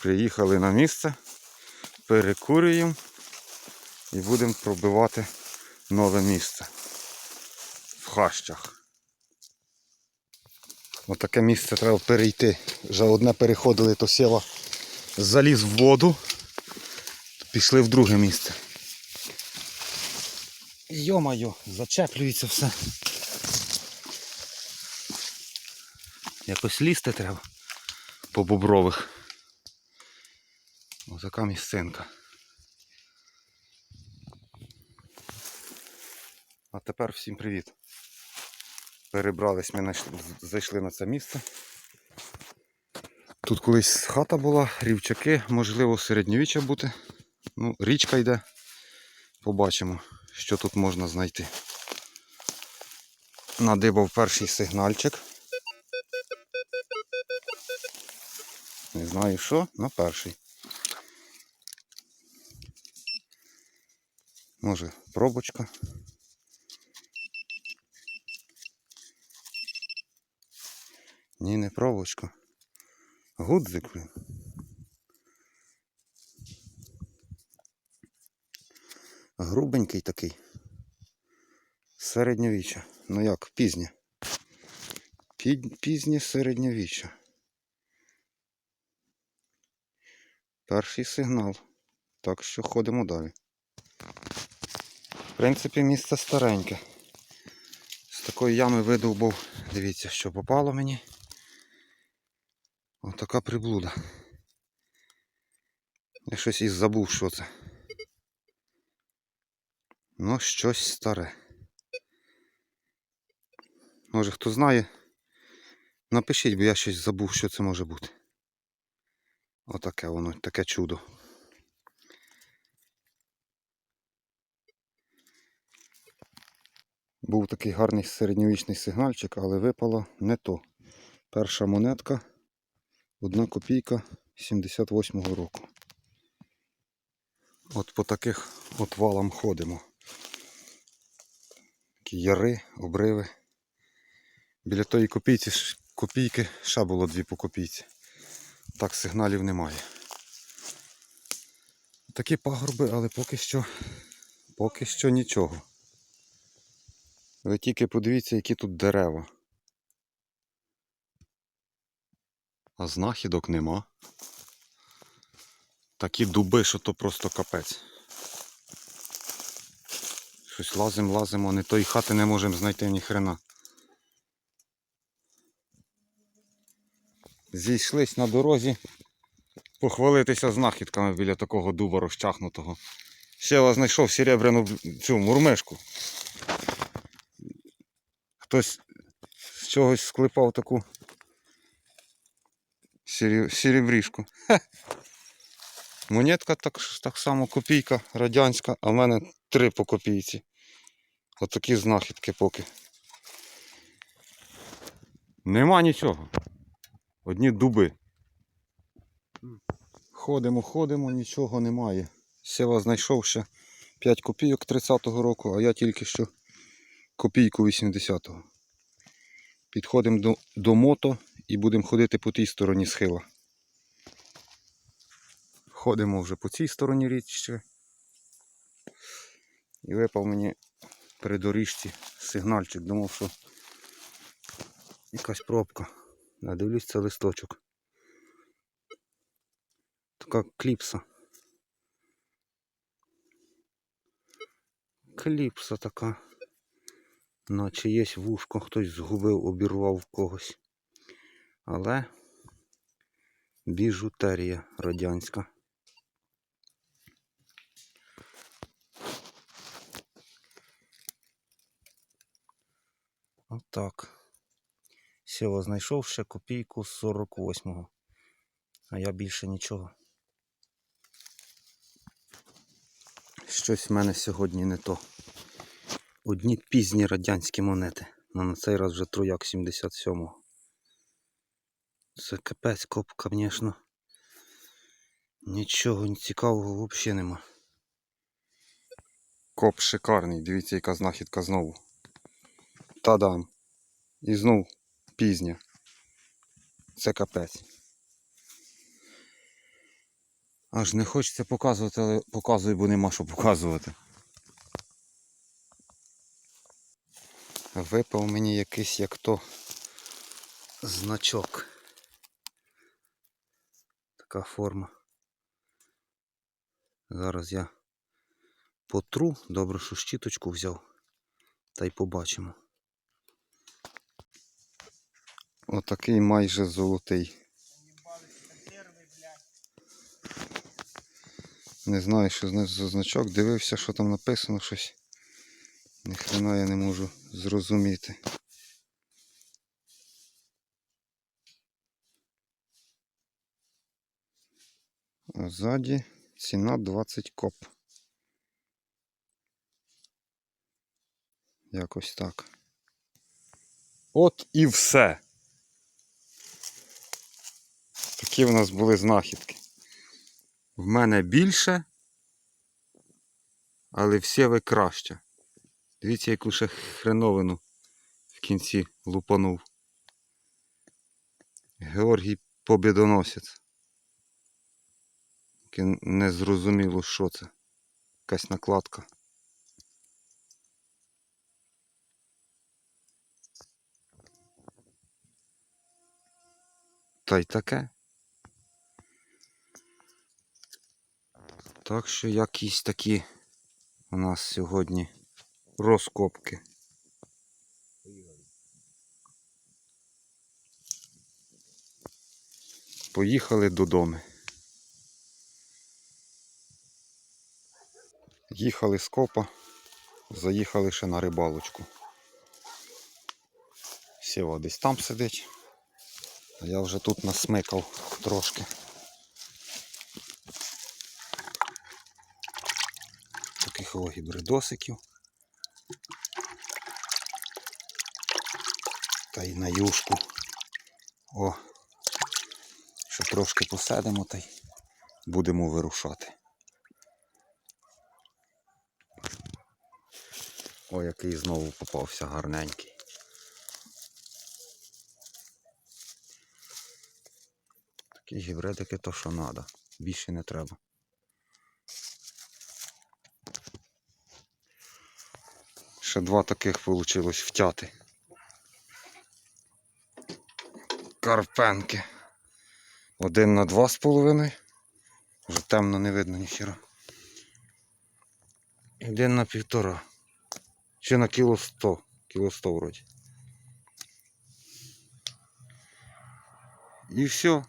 Приїхали на місце, перекурюємо і будемо пробивати нове місце в хащах. Отаке місце треба перейти. Вже одне переходили, то сіла заліз в воду, пішли в друге місце. Йо-майо, зачеплюється все. Якось лізти треба по бобрових. Отака місцинка. А тепер всім привіт. Перебрались, ми зайшли на це місце. Тут колись хата була, рівчаки, можливо, середньовіччя бути. Ну, річка йде. Побачимо, що тут можна знайти. Надибав перший сигнальчик. Не знаю що, на перший. Може, пробочка. Ні, не пробочка. Гудзик, блін. Грубенький такий. Середньовіччя. Ну як, пізнє. Пізнє середньовіччя. Перший сигнал. Так що ходимо далі. Принципі, місце стареньке. З такої ями видовбав. Дивіться, що попало мені. Отака приблуда. Я щось із забув, що це. Ну, щось старе. Може хто знає, напишіть, бо я щось забув, що це може бути. Отаке воно, таке чудо. Був такий гарний середньовічний сигнальчик, але випало не то. Перша монетка, одна копійка 78-го року. От по таких от валам ходимо. Такі яри, обриви. Біля тої копійці, копійки ще було дві по копійці. Так сигналів немає. Такі пагорби, але поки що, поки що нічого. Ви тільки подивіться, які тут дерева. А знахідок нема. Такі дуби, що то просто капець. Щось лазим, лазимо, не тої хати не можемо знайти ні хрена. Зійшлись на дорозі похвалитися знахідками біля такого дуба розчахнутого. Ще я знайшов серебряну цю мурмишку. Хтось з чогось склепав таку серебрішку. Монетка так, так само копійка радянська, а в мене три по копійці. Отакі знахідки поки. Нема нічого. Одні дуби. Ходимо, ходимо, нічого немає. Сєва знайшов ще 5 копійок 30-го року, а я тільки що копійку 80-го. Підходимо до, до мото і будемо ходити по тій стороні схила. Ходимо вже по цій стороні річки. І випав мені при доріжці сигнальчик. Думав, що якась пробка. А дивлюсь, це листочок. Така кліпса. Кліпса така. Наче є вушко, хтось згубив, обірвав когось. Але біжутерія радянська. Отак. Сєва знайшов ще копійку з 48-го. А я більше нічого. Щось в мене сьогодні не то. Одні пізні радянські монети. Ну на цей раз вже трояк 77-го. Це капець коп, звісно. Нічого цікавого взагалі нема. Коп шикарний, дивіться, яка знахідка знову. Та-дам. І знов пізня. Це капець. Аж не хочеться показувати, але показую, бо нема що показувати. Випав мені якийсь як то значок. Така форма. Зараз я потру, добре, що щіточку взяв. Та й побачимо. Отакий майже золотий. Не знаю, що за значок. Дивився, що там написано щось. Ніхрена я не можу зрозуміти. А ззаді ціна 20 коп. Якось так. От і все. Такі в нас були знахідки. В мене більше, але всі ви краще. Дивіться, яку ще хреновину в кінці лупанув. Георгій Побідоносець. Не зрозуміло, що це. Якась накладка. Та й таке. Так що якісь такі у нас сьогодні розкопки. Поїхали додому. Їхали з копа, заїхали ще на рибалочку. Сєва десь там сидить, а я вже тут насмикав трошки. Таких гібридосиків. Та й на юшку. О, ще трошки посидимо та й будемо вирушати. О, який знову попався гарненький. Такі гібридики то що треба. Більше не треба. Ще два таких вийшло втяти. Карпенки. Один на два з половиною. Вже темно не видно ніхіра. Один на півтора. Чи на кіло сто. Кіло сто вроді. І все.